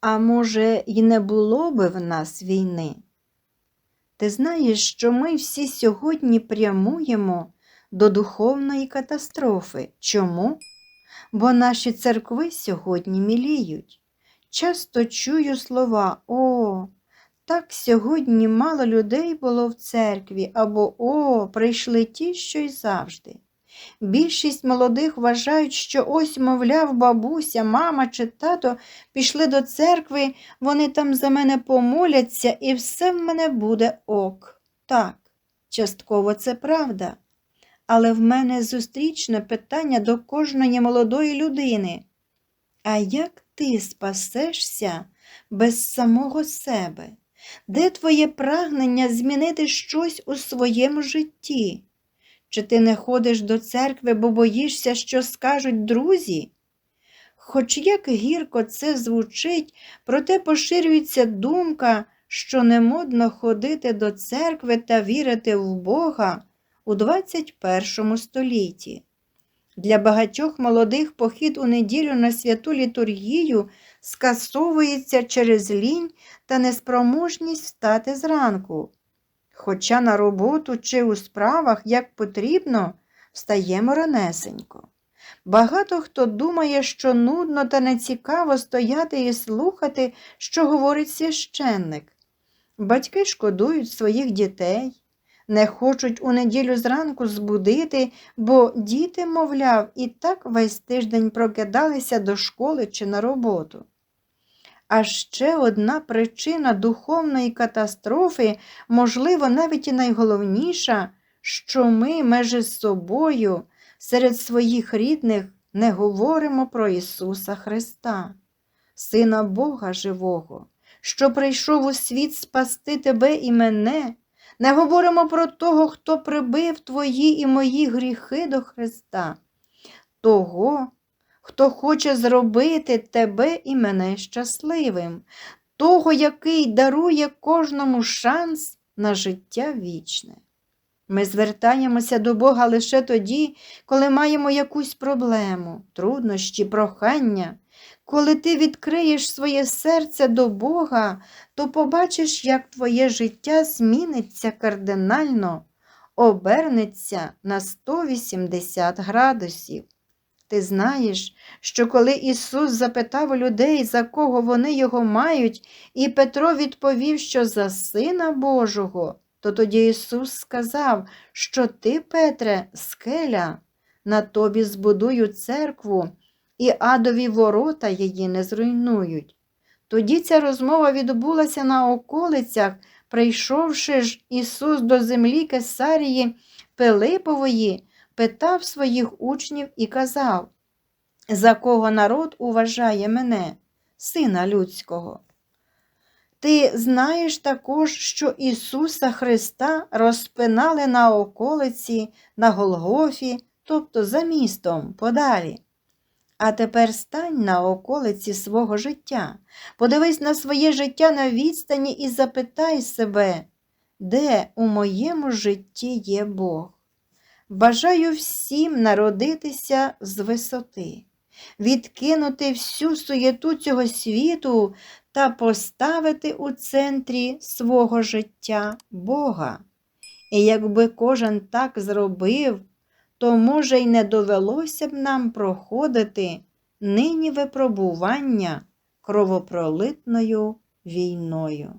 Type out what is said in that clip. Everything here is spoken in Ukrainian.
А може, й не було би в нас війни? Ти знаєш, що ми всі сьогодні прямуємо до духовної катастрофи. Чому? Бо наші церкви сьогодні міліють. Часто чую слова О, так сьогодні мало людей було в церкві, або О, прийшли ті, що й завжди. Більшість молодих вважають, що ось, мовляв, бабуся, мама чи тато пішли до церкви, вони там за мене помоляться, і все в мене буде ок. Так, частково це правда. Але в мене зустрічне питання до кожної молодої людини. А як ти спасешся без самого себе? Де твоє прагнення змінити щось у своєму житті? Чи ти не ходиш до церкви, бо боїшся, що скажуть друзі? Хоч як гірко це звучить, проте поширюється думка, що не модно ходити до церкви та вірити в Бога у 21 столітті. Для багатьох молодих похід у неділю на святу літургію скасовується через лінь та неспроможність встати зранку. Хоча на роботу чи у справах, як потрібно, встаємо ранесенько. Багато хто думає, що нудно та нецікаво стояти і слухати, що говорить священник. Батьки шкодують своїх дітей, не хочуть у неділю зранку збудити, бо діти, мовляв, і так весь тиждень прокидалися до школи чи на роботу. А ще одна причина духовної катастрофи, можливо, навіть і найголовніша, що ми межі з собою серед своїх рідних не говоримо про Ісуса Христа, Сина Бога Живого, що прийшов у світ спасти тебе і мене. Не говоримо про того, хто прибив твої і мої гріхи до Христа, того, хто хоче зробити тебе і мене щасливим, того, який дарує кожному шанс на життя вічне. Ми звертаємося до Бога лише тоді, коли маємо якусь проблему, труднощі, прохання. Коли ти відкриєш своє серце до Бога, то побачиш, як твоє життя зміниться кардинально, обернеться на 180 градусів. Ти знаєш, що коли Ісус запитав людей, за кого вони його мають, і Петро відповів, що за Сина Божого, то тоді Ісус сказав, що ти, Петре, скеля, на тобі збудую церкву, і адові ворота її не зруйнують. Тоді ця розмова відбулася на околицях, прийшовши ж Ісус до землі Кесарії Пилипової, питав своїх учнів і казав, за кого народ уважає мене, Сина Людського. Ти знаєш також, що Ісуса Христа розпинали на околиці, на Голгофі, тобто за містом подалі. А тепер стань на околиці свого життя, подивись на своє життя на відстані і запитай себе, де у моєму житті є Бог. Бажаю всім народитися з висоти, відкинути всю суєту цього світу та поставити у центрі свого життя Бога. І якби кожен так зробив, то, може, й не довелося б нам проходити нині випробування кровопролитною війною.